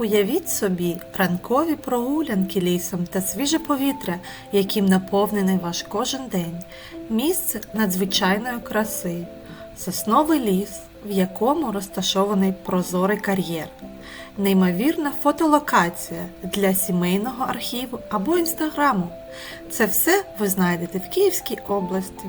Уявіть собі ранкові прогулянки лісом та свіже повітря, яким наповнений ваш кожен день. Місце надзвичайної краси, сосновий ліс, в якому розташований прозорий кар'єр. Неймовірна фотолокація для сімейного архіву або інстаграму. Це все ви знайдете в Київській області.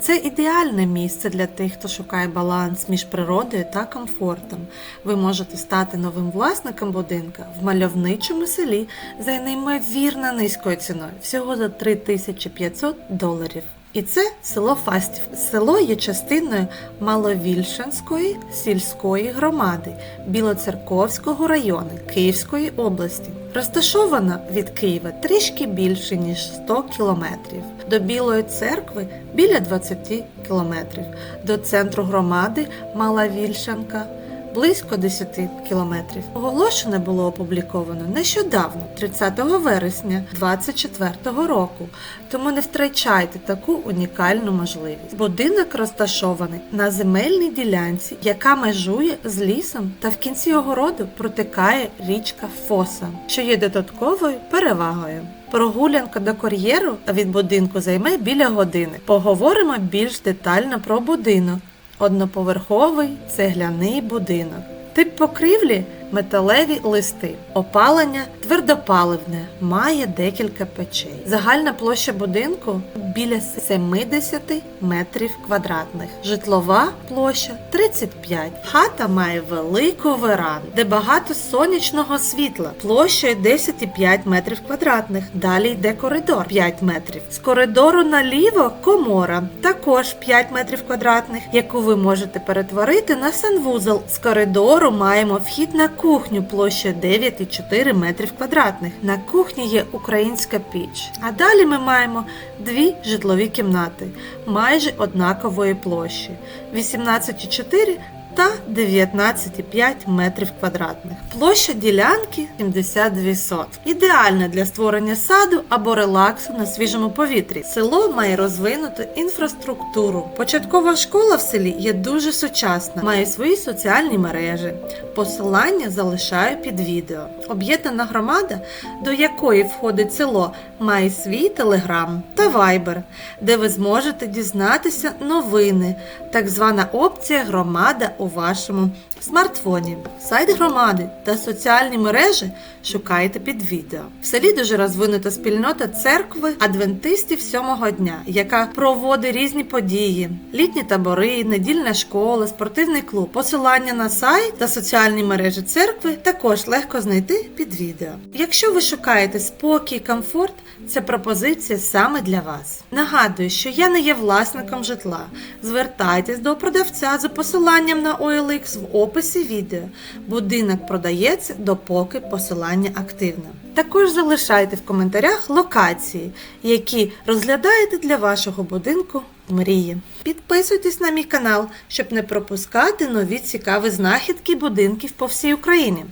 Це ідеальне місце для тих, хто шукає баланс між природою та комфортом. Ви можете стати новим власником будинка в мальовничому селі за неймовірно низькою ціною, всього за 3500 доларів. І це село Фастів. Село є частиною Маловільшанської сільської громади Білоцерковського району Київської області. Розташовано від Києва трішки більше ніж 100 кілометрів. До Білої церкви біля 20 кілометрів. До центру громади Мала Вільшанка близько 10 кілометрів. Оголошення було опубліковано нещодавно, 30 вересня 2024 року. Тому не втрачайте таку унікальну можливість. Будинок розташований на земельній ділянці, яка межує з лісом, та в кінці огороду протикає річка Фоса, що є додатковою перевагою. Прогулянка до кар'єру від будинку займе біля години. Поговоримо більш детально про будинок. Одноповерховий цегляний будинок. Тип покрівлі металеві листи. Опалення твердопаливне, має декілька печей. Загальна площа будинку біля 70 метрів квадратних. Житлова площа 35. Хата має велику веранду, де багато сонячного світла, площею 10,5 метрів квадратних. Далі йде коридор 5 метрів. З коридору наліво комора, також 5 метрів квадратних, яку ви можете перетворити на санвузол. З коридору маємо вхід на кухню площа 9,4 метрів квадратних. На кухні є українська піч. А далі ми маємо дві житлові кімнати майже однакової площі 18,4 та 19,5 метрів квадратних. Площа ділянки 72 сотки. Ідеальна для створення саду або релаксу на свіжому повітрі. Село має розвинуту інфраструктуру. Початкова школа в селі є дуже сучасна, має свої соціальні мережі. Посилання залишаю під відео. Об'єднана громада, до якої входить село, має свій телеграм та вайбер, де ви зможете дізнатися новини, так звана опція громада у вашому смартфоні. Сайт громади та соціальні мережі шукайте під відео. В селі дуже розвинута спільнота церкви адвентистів сьомого дня, яка проводить різні події: літні табори, недільна школа, спортивний клуб. Посилання на сайт та соціальні мережі церкви також легко знайти під відео. Якщо ви шукаєте спокій, комфорт, ця пропозиція саме для вас. Нагадую, що я не є власником житла. Звертайтесь до продавця за посиланням на OLX в описі відео. Будинок продається допоки посилання активне. Також залишайте в коментарях локації, які розглядаєте для вашого будинку мрії. Підписуйтесь на мій канал, щоб не пропускати нові цікаві знахідки будинків по всій Україні.